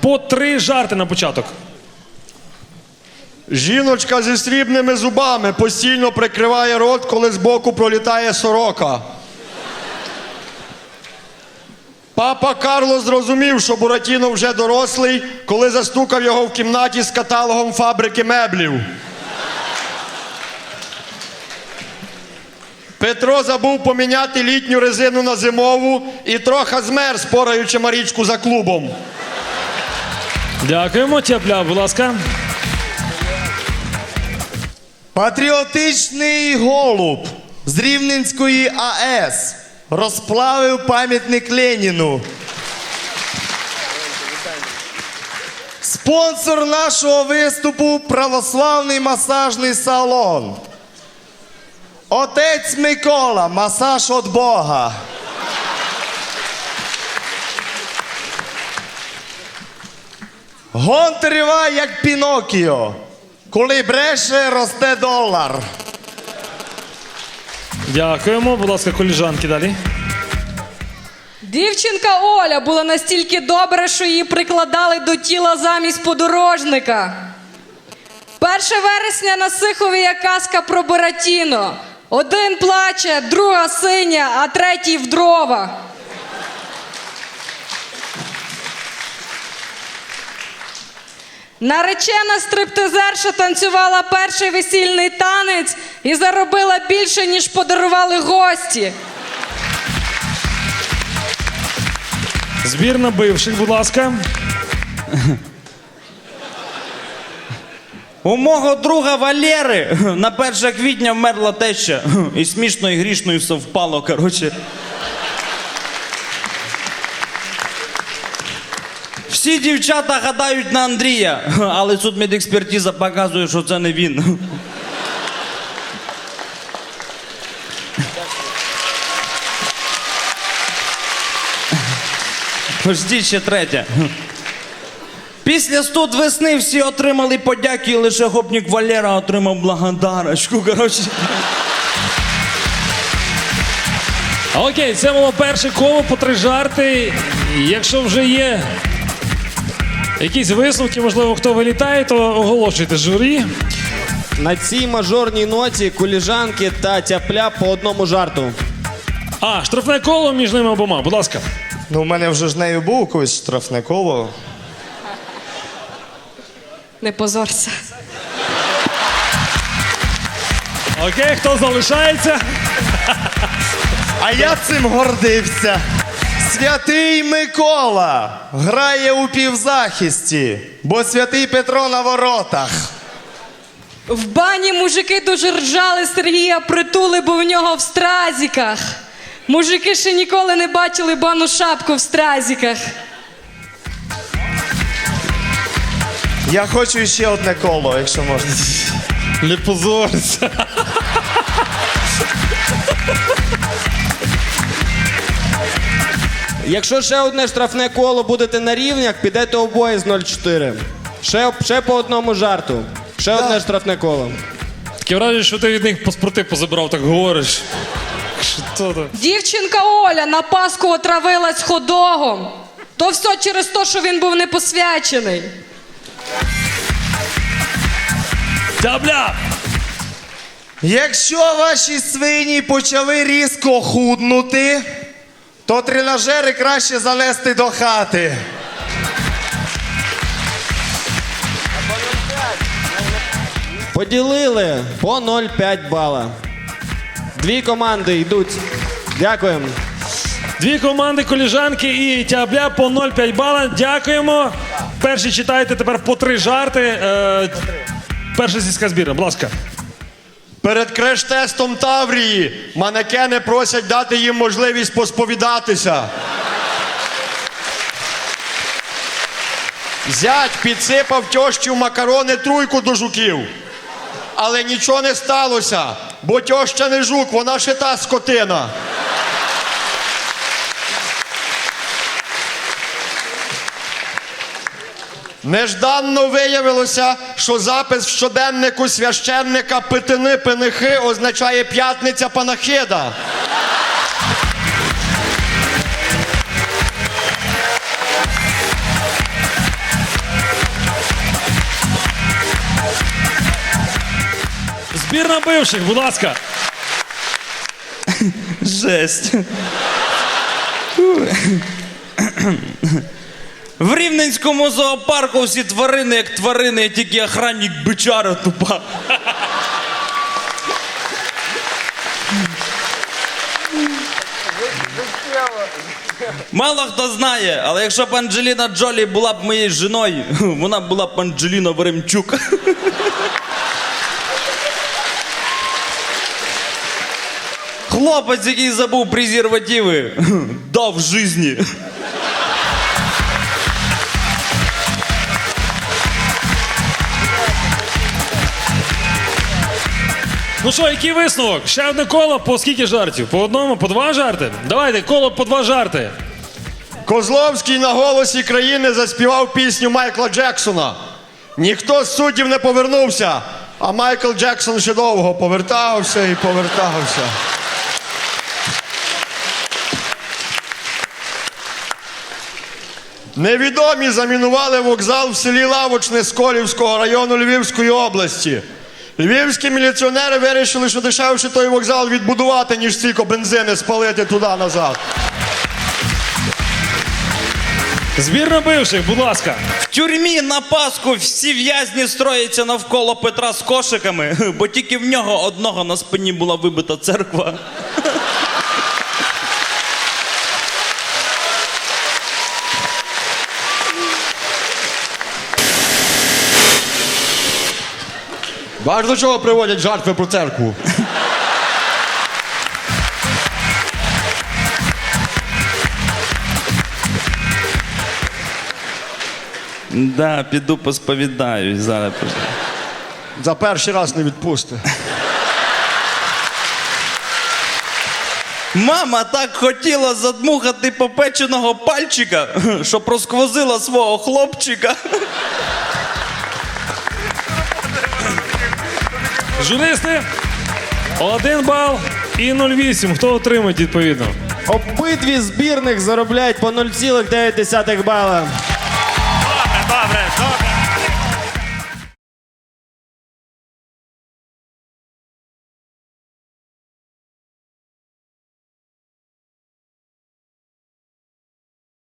По три жарти на початок. Жіночка зі срібними зубами постійно прикриває рот, коли збоку пролітає сорока. Папа Карло зрозумів, що Буратіно вже дорослий, коли застукав його в кімнаті з каталогом фабрики меблів. Петро забув поміняти літню резину на зимову і трохи змерз, пораючи Марічку за клубом. Дякуємо. Тяпля, будь ласка. Патріотичний голуб з Рівненської АЕС розплавив пам'ятник Леніну. Спонсор нашого виступу православний масажний салон. Отець Микола, масаж від Бога. Гон триває, як Пінокіо. Коли бреше, росте долар. Дякуємо. Будь ласка, коліжанки далі. Дівчинка Оля була настільки добра, що її прикладали до тіла замість подорожника. 1 вересня на Сихові є казка про Буратіно. Один плаче, друга синя, а третій в дрова. Наречена стриптизерша танцювала перший весільний танець і заробила більше, ніж подарували гості. Збір на бивших, будь ласка. У мого друга Валєри на 1 квітня вмерла теща. І смішно, і грішно, і все впало, коротше. Всі дівчата гадають на Андрія, але судмедекспертиза показує, що це не він. Ждіть ще третя. Після студ весни всі отримали подяки, і лише гопнік Валера отримав благодарочку. Коротше. Окей, це було перше коло по три жарти. Якщо вже є якісь висновки, можливо, хто вилітає, то оголошуйте журі. На цій мажорній ноті куліжанки та тяпля по одному жарту. А, штрафне коло між ними обома, будь ласка. Ну, у мене вже з нею був колись штрафне коло. Не позорся. Окей, хто залишається? А я цим гордився. Святий Микола грає у півзахисті, бо святий Петро на воротах. В бані мужики дуже ржали Сергія притули, бо в нього в стразіках. Мужики ще ніколи не бачили бану шапку в стразіках. Я хочу ще одне коло, якщо можна. Не позорся. Якщо ще одне штрафне коло будете на рівнях, підете обоє з 0,4. Ще, ще по одному жарту. Ще одне штрафне коло. Таке враження, що ти від них паспорти позабрав, так говориш. Що то? Дівчинка Оля на Пасху отравилась ходогом. То все через те, що він був непосвячений. Тябля! Якщо ваші свині почали різко худнути, то тренажери краще занести до хати. Поділили по 0,5 бала. Дві команди йдуть. Дякуємо. Дві команди коліжанки і тябля по 0,5 бала. Дякуємо. Перші читайте тепер по три жарти. Е, перша сільська збірна, будь ласка. Перед креш-тестом Таврії манекени просять дати їм можливість посповідатися. Зять підсипав тьощі в макарони труйку до жуків. Але нічого не сталося, бо тьоща не жук, вона шита скотина. Нежданно виявилося, що запис в щоденнику священника Петини Пенихи означає п'ятниця панахида. Збірна бивших, будь ласка. Жесть. В Рівненському зоопарку всі тварини як тварини, тільки охранник бичара тупа. Мало хто знає, але якщо б Анджеліна Джолі була б моєю жіною, вона була б Анджеліна Веремчук. Хлопець, який забув презервативи, дав житті. Ну що, який висновок? Ще одне коло по скільки жартів? По одному, по два жарти? Давайте, коло по два жарти. Козловський на голосі країни заспівав пісню Майкла Джексона. Ніхто з суддів не повернувся, а Майкл Джексон ще довго повертався і повертався. Невідомі замінували вокзал в селі Лавочне Сколівського району Львівської області. Львівські міліціонери вирішили, що дешевше той вокзал відбудувати, ніж стільки бензини спалити туди-назад. Збірна бивших, будь ласка. В тюрмі на Пасху всі в'язні строяться навколо Петра з кошиками, бо тільки в нього одного на спині була вибита церква. Бачиш, до чого приводять жертви про церкву? Да, піду посповідаюсь зараз. За перший раз не відпусти. Мама так хотіла задмухати попеченого пальчика, що просквозила свого хлопчика. Журисти, один бал і 0,8. Хто отримає відповідно? Обидві збірних заробляють по 0,9 бала. Добре, добре, добре.